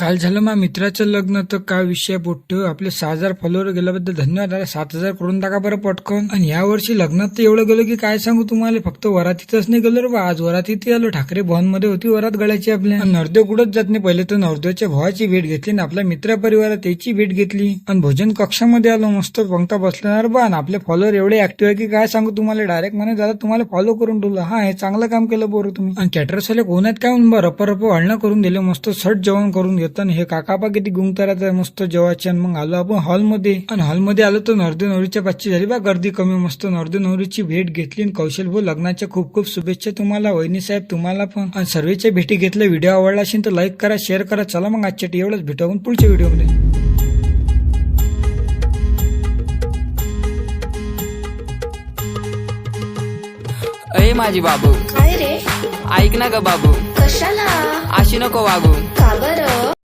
काल झालं मा मित्राचं लग्न तर काय विषय पोट्ट आपले सहा हजार फॉलोअर गेल्याबद्दल धन्यवाद. अरे सात हजार करून टाका बरं पटकन. आणि या वर्षी लग्नात तर एवढं गेलो की काय सांगू तुम्हाला? फक्त वरातीतच नाही गेलो रे बा. आज वरातीत आलो. ठाकरे भवनमध्ये होती वरात गळायची आपल्या. आणि नवरदेव कुठंच जात नाही. पहिले तर नवरदेवच्या भावाची भेट घेतली आणि आपल्या मित्र परिवारात त्याची भेट घेतली. आणि भोजन कक्षामध्ये आलो. मस्त पंक्ता बसल्यावर बा. आणि आपले फॉलोअर एवढे ऍक्टिव्ह आहे की काय सांगू तुम्हाला? डायरेक्ट म्हणे दादा तुम्हाला फॉलो करून ठेवलं. हा हे चांगलं काम केलं बरं तुम्ही. आणि कॅटरस वाले कोणात काय म्हणून बा? रप रप वाढणं करून दिले. मस्त सट जेवण करून घेतो आणि हे काकापा किती गुंगतारात मस्त जेवायचे आणि मग आलो आपण हॉलमध्ये. आणि हॉलमध्ये आलो तर नर्दे नवरीच्या पाचची झाली बा गर्दी कमी मस्त नर्दे नवरीची भेट घेतली आणि कौशल भाऊ लग्नाच्या खूप खूप शुभेच्छा तुम्हाला वहिनी साहेब तुम्हाला पण. आणि सर्वेच्या भेटी घेतल्या व्हिडिओ आवडला असेल तर लाईक करा शेअर करा चला मग आजच्या एवढंच भेटू आपण पुढच्या व्हिडिओमध्ये. अय माझी बाबू. काय रे. ऐक ना ग बाबू. कशाला? अशी नको वागू. का बरं?